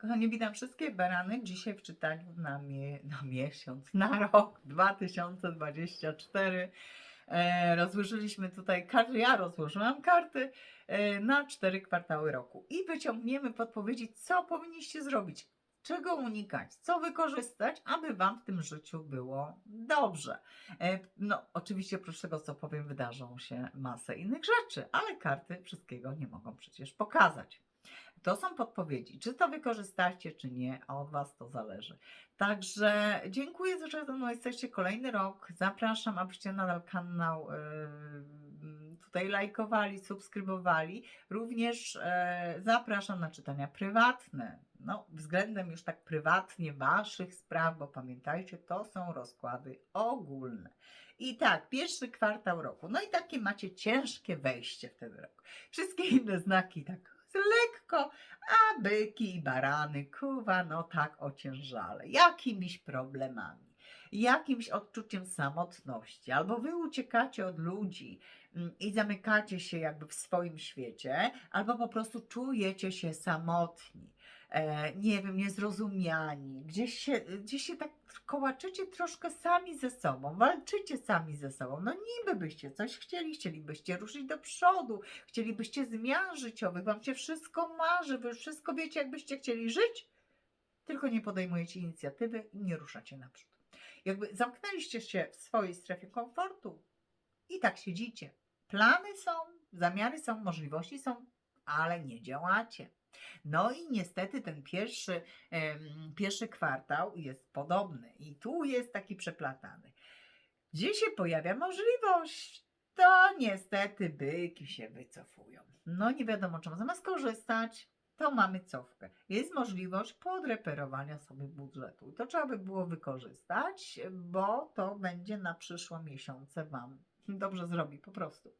Kochani, witam wszystkie barany dzisiaj w czytaniu na, mie na miesiąc, na rok 2024. E, rozłożyliśmy tutaj karty, ja rozłożyłam karty e, na cztery kwartały roku i wyciągniemy podpowiedzi, co powinniście zrobić, czego unikać, co wykorzystać, aby Wam w tym życiu było dobrze. E, no, oczywiście oprócz tego, co powiem, wydarzą się masę innych rzeczy, ale karty wszystkiego nie mogą przecież pokazać. To są podpowiedzi. Czy to wykorzystacie, czy nie, a od Was to zależy. Także dziękuję, że ze mną jesteście kolejny rok. Zapraszam, abyście nadal kanał yy, tutaj lajkowali, subskrybowali. Również e, zapraszam na czytania prywatne. No, względem już tak prywatnie Waszych spraw, bo pamiętajcie, to są rozkłady ogólne. I tak, pierwszy kwartał roku. No i takie macie ciężkie wejście w ten rok. Wszystkie inne znaki tak lekko, a byki i barany, kuwa, no tak ociężale, jakimiś problemami, jakimś odczuciem samotności, albo wy uciekacie od ludzi mm, i zamykacie się jakby w swoim świecie, albo po prostu czujecie się samotni. E, nie wiem, niezrozumiani, gdzieś się, gdzieś się tak kołaczycie troszkę sami ze sobą, walczycie sami ze sobą. No niby byście coś chcieli, chcielibyście ruszyć do przodu, chcielibyście zmian życiowych, wam się wszystko marzy, wy wszystko wiecie, jakbyście chcieli żyć, tylko nie podejmujecie inicjatywy i nie ruszacie naprzód. Jakby zamknęliście się w swojej strefie komfortu i tak siedzicie. Plany są, zamiary są, możliwości są, ale nie działacie. No i niestety ten pierwszy, em, pierwszy kwartał jest podobny i tu jest taki przeplatany. Gdzie się pojawia możliwość, to niestety byki się wycofują. No nie wiadomo czemu, zamiast korzystać, to mamy cofkę. Jest możliwość podreperowania sobie budżetu. To trzeba by było wykorzystać, bo to będzie na przyszłe miesiące Wam dobrze zrobi po prostu.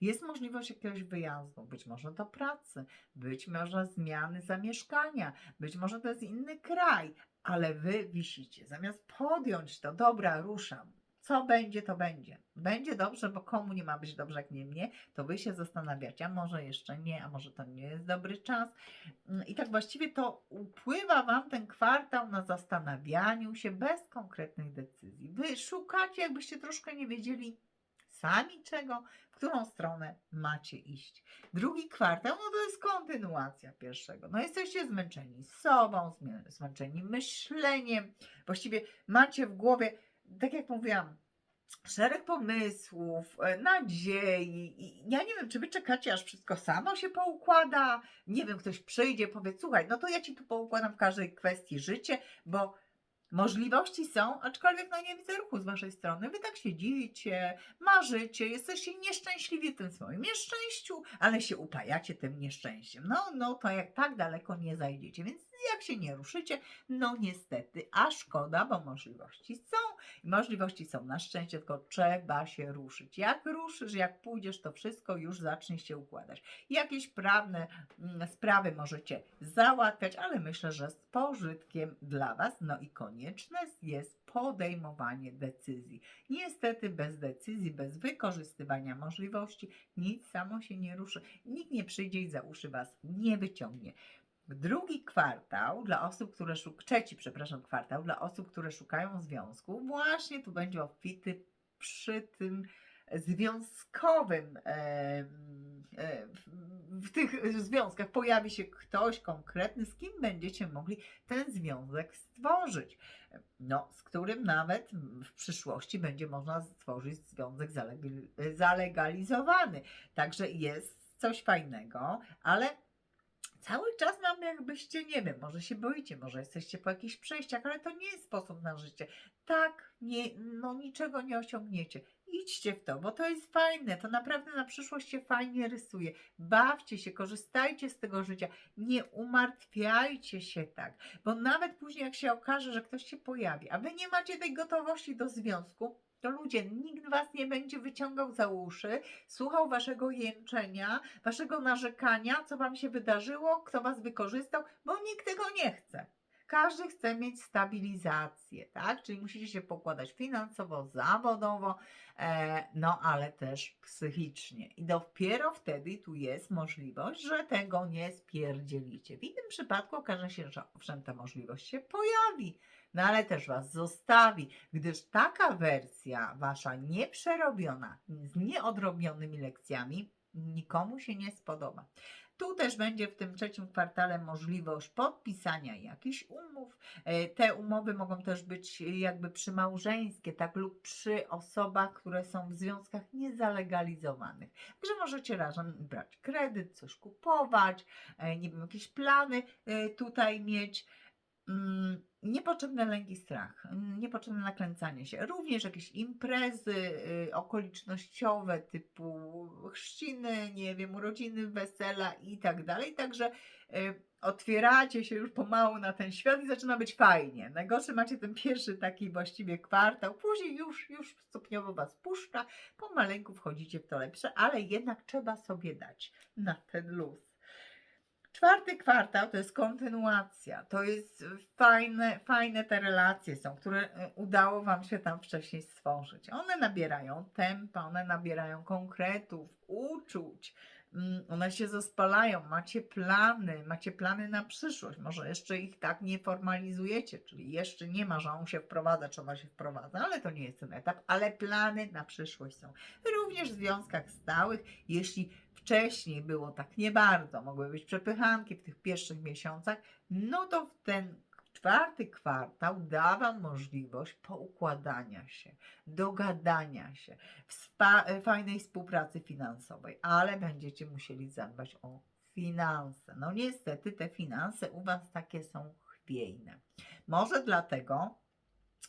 Jest możliwość jakiegoś wyjazdu, być może do pracy, być może zmiany zamieszkania, być może to jest inny kraj, ale wy wisicie. Zamiast podjąć to, dobra, ruszam. Co będzie, to będzie. Będzie dobrze, bo komu nie ma być dobrze, jak nie mnie, to wy się zastanawiacie, a może jeszcze nie, a może to nie jest dobry czas. I tak właściwie to upływa wam ten kwartał na zastanawianiu się bez konkretnych decyzji. Wy szukacie, jakbyście troszkę nie wiedzieli sami czego, w którą stronę macie iść. Drugi kwartał, no to jest kontynuacja pierwszego. No jesteście zmęczeni sobą, zmęczeni myśleniem. Właściwie macie w głowie, tak jak mówiłam, szereg pomysłów, e, nadziei. I ja nie wiem, czy wy czekacie, aż wszystko samo się poukłada. Nie wiem, ktoś przyjdzie, powie, słuchaj, no to ja ci tu poukładam w każdej kwestii życie, bo Możliwości są, aczkolwiek no nie widzę ruchu z waszej strony. Wy tak siedzicie, marzycie, jesteście nieszczęśliwi w tym swoim nieszczęściu, ale się upajacie tym nieszczęściem. No, no to jak tak daleko nie zajdziecie, więc jak się nie ruszycie, no niestety, a szkoda, bo możliwości są. Możliwości są na szczęście, tylko trzeba się ruszyć. Jak ruszysz, jak pójdziesz, to wszystko już zacznie się układać. Jakieś prawne mm, sprawy możecie załatwiać, ale myślę, że z pożytkiem dla Was. No i konieczne jest podejmowanie decyzji. Niestety bez decyzji, bez wykorzystywania możliwości nic samo się nie ruszy. Nikt nie przyjdzie i za uszy Was nie wyciągnie. Drugi kwartał dla osób, które szukają, trzeci, przepraszam, kwartał dla osób, które szukają związku, właśnie tu będzie obfity przy tym związkowym, w, tych związkach pojawi się ktoś konkretny, z kim będziecie mogli ten związek stworzyć. No, z którym nawet w przyszłości będzie można stworzyć związek zaleg- zalegalizowany. Także jest coś fajnego, ale cały czas mam jakbyście, nie wiem, może się boicie, może jesteście po jakichś przejściach, ale to nie jest sposób na życie. Tak, nie, no niczego nie osiągniecie. Idźcie w to, bo to jest fajne, to naprawdę na przyszłość się fajnie rysuje. Bawcie się, korzystajcie z tego życia, nie umartwiajcie się tak, bo nawet później jak się okaże, że ktoś się pojawi, a wy nie macie tej gotowości do związku, to ludzie, nikt was nie będzie wyciągał za uszy, słuchał waszego jęczenia, waszego narzekania, co wam się wydarzyło, kto was wykorzystał, bo nikt tego nie chce. każdy chce mieć stabilizację, tak? Czyli musicie się pokładać finansowo, zawodowo, e, no ale też psychicznie. I dopiero wtedy tu jest możliwość, że tego nie spierdzielicie. W innym przypadku okaże się, że owszem, ta możliwość się pojawi, no ale też Was zostawi, gdyż taka wersja Wasza nieprzerobiona, z nieodrobionymi lekcjami, nikomu się nie spodoba. Tu też będzie w tym trzecim kwartale możliwość podpisania jakichś umów. E, Te umowy mogą też być jakby przymałżeńskie, tak, lub przy osobach, które są w związkach niezalegalizowanych. Także możecie razem brać kredyt, coś kupować, e, nie wiem, jakieś plany e, tutaj mieć. Niepotrzebne lęk i strach, mm, niepotrzebne nakręcanie się, również jakieś imprezy y, okolicznościowe typu chrzciny, nie wiem, urodziny, wesela i tak dalej. Także y, otwieracie się już pomału na ten świat i zaczyna być fajnie. Najgorszy macie ten pierwszy taki właściwie kwartał, później już, już stopniowo was puszcza, pomaleńku wchodzicie w to lepsze, ale jednak trzeba sobie dać na ten luz. Czwarty kwartał to jest kontynuacja. To jest fajne, fajne te relacje są, które e, udało Wam się tam wcześniej stworzyć. One nabierają tempa, one nabierają konkretów, uczuć. Mm, One się zespalają, macie plany, macie plany na przyszłość. Może jeszcze ich tak nie formalizujecie, czyli jeszcze nie ma, że on się wprowadza, czy ona się wprowadza, ale to nie jest ten etap, ale plany na przyszłość są. Również w związkach stałych, jeśli wcześniej było tak nie bardzo, mogły być przepychanki w tych pierwszych miesiącach, no to w ten czwarty kwartał da Wam możliwość poukładania się, dogadania się, wspa- fajnej współpracy finansowej, ale będziecie musieli zadbać o finanse. No niestety te finanse u Was takie są chwiejne. Może dlatego,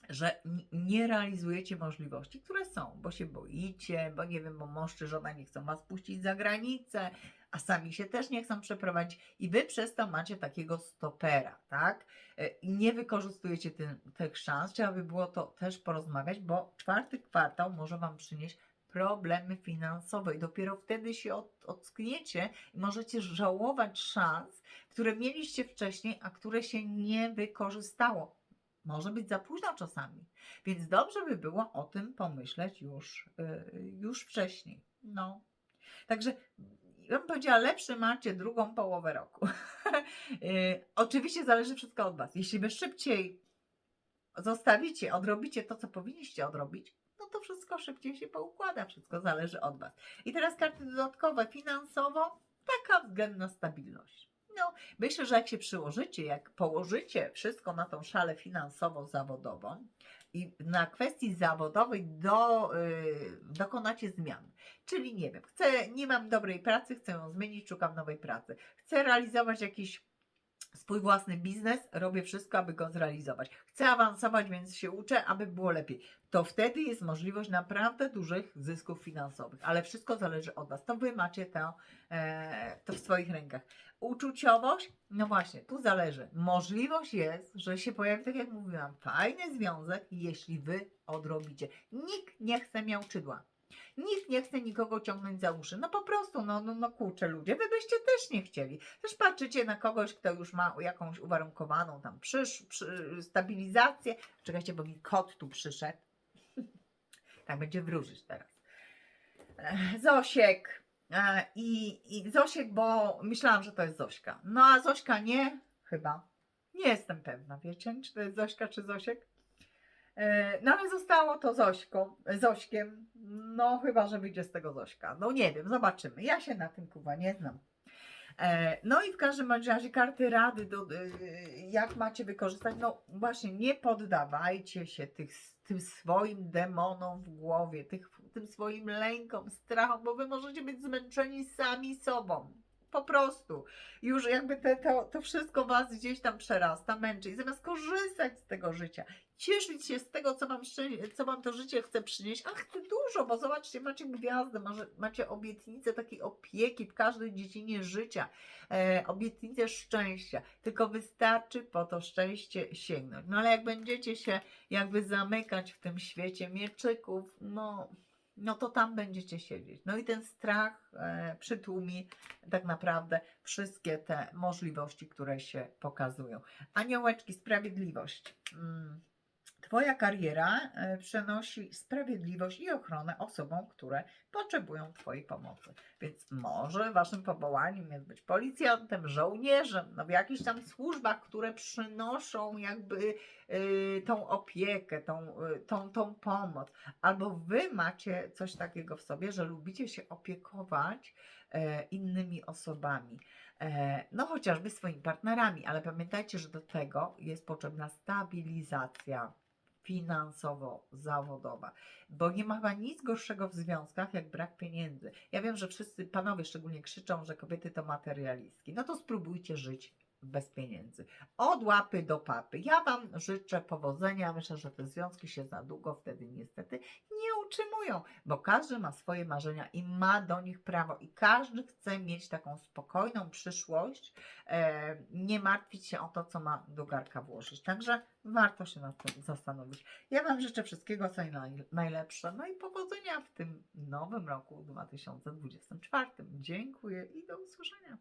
że nie realizujecie możliwości, które są, bo się boicie, bo nie wiem, bo mąż czy żona nie chcą was puścić za granicę, a sami się też nie chcą przeprowadzić i wy przez to macie takiego stopera, tak? E, I nie wykorzystujecie tym, tych szans. Trzeba by było to też porozmawiać, bo czwarty kwartał może wam przynieść problemy finansowe i dopiero wtedy się od, ockniecie i możecie żałować szans, które mieliście wcześniej, a które się nie wykorzystało może być za późno czasami. Więc dobrze by było o tym pomyśleć już, yy, już wcześniej. No. Także ja bym powiedziała, lepszy macie drugą połowę roku. Yy, oczywiście zależy wszystko od Was. Jeśli Wy szybciej zostawicie, odrobicie to, co powinniście odrobić, no to wszystko szybciej się poukłada. Wszystko zależy od Was. I teraz karty dodatkowe. Finansowo taka względna stabilność. No, Myślę, że jak się przyłożycie, jak położycie wszystko na tą szalę finansowo-zawodową i na kwestii zawodowej do, y, dokonacie zmian. Czyli nie wiem, chcę, nie mam dobrej pracy, chcę ją zmienić, szukam nowej pracy. Chcę realizować jakiś swój własny biznes, robię wszystko, aby go zrealizować. Chcę awansować, więc się uczę, aby było lepiej. To wtedy jest możliwość naprawdę dużych zysków finansowych, ale wszystko zależy od Was. To Wy macie to, e, to w swoich rękach. Uczuciowość, no właśnie, tu zależy. Możliwość jest, że się pojawi, tak jak mówiłam, fajny związek, jeśli Wy odrobicie. Nikt nie chce miałczydła. Nikt nie chce nikogo ciągnąć za uszy. No po prostu, no, no, no kurczę ludzie, wy byście też nie chcieli. Też patrzycie na kogoś, kto już ma jakąś uwarunkowaną tam przysz, przy, stabilizację. Czekajcie, bo mi kot tu przyszedł. tak będzie wróżyć teraz. Ech, Zosiek. E, I, I Zosiek, bo myślałam, że to jest Zośka. No a Zośka nie, chyba. Nie jestem pewna, wiecie, czy to jest Zośka, czy Zosiek. E, No ale zostało to Zośką, Zośkiem. No chyba, że wyjdzie z tego Zośka. No nie wiem, zobaczymy. Ja się na tym kuwa nie znam. E, No i w każdym razie karty rady, do, y, jak macie wykorzystać. No właśnie, nie poddawajcie się tych, tym swoim demonom w głowie, tych, tym swoim lękom, strachom, bo wy możecie być zmęczeni sami sobą. Po prostu. Już jakby te, to, to wszystko was gdzieś tam przerasta, męczy. I zamiast korzystać z tego życia, cieszyć się z tego, co wam, co wam to życie chce przynieść, a chce dużo, bo zobaczcie, macie gwiazdę, może, macie obietnicę takiej opieki w każdej dziedzinie życia, e, obietnicę szczęścia, tylko wystarczy po to szczęście sięgnąć. No ale jak będziecie się jakby zamykać w tym świecie mieczyków, no no to tam będziecie siedzieć. No i ten strach e, przytłumi tak naprawdę wszystkie te możliwości, które się pokazują. Aniołeczki, sprawiedliwość. Mm. Twoja kariera e, przynosi sprawiedliwość i ochronę osobom, które potrzebują Twojej pomocy. Więc może Waszym powołaniem jest być policjantem, żołnierzem, no w jakichś tam służbach, które przynoszą jakby y, tą opiekę, tą, y, tą, tą pomoc. Albo Wy macie coś takiego w sobie, że lubicie się opiekować e, innymi osobami. E, no chociażby swoimi partnerami, ale pamiętajcie, że do tego jest potrzebna stabilizacja finansowo-zawodowa, bo nie ma chyba nic gorszego w związkach jak brak pieniędzy. Ja wiem, że wszyscy panowie szczególnie krzyczą, że kobiety to materialistki. No to spróbujcie żyć bez pieniędzy. Od łapy do papy. Ja Wam życzę powodzenia. Myślę, że te związki się za długo wtedy niestety nie utrzymują, bo każdy ma swoje marzenia i ma do nich prawo i każdy chce mieć taką spokojną przyszłość, e, nie martwić się o to, co ma do garka włożyć. Także warto się nad tym zastanowić. Ja Wam życzę wszystkiego, co naj, najlepsze, no i powodzenia w tym nowym roku 2024. Dziękuję i do usłyszenia.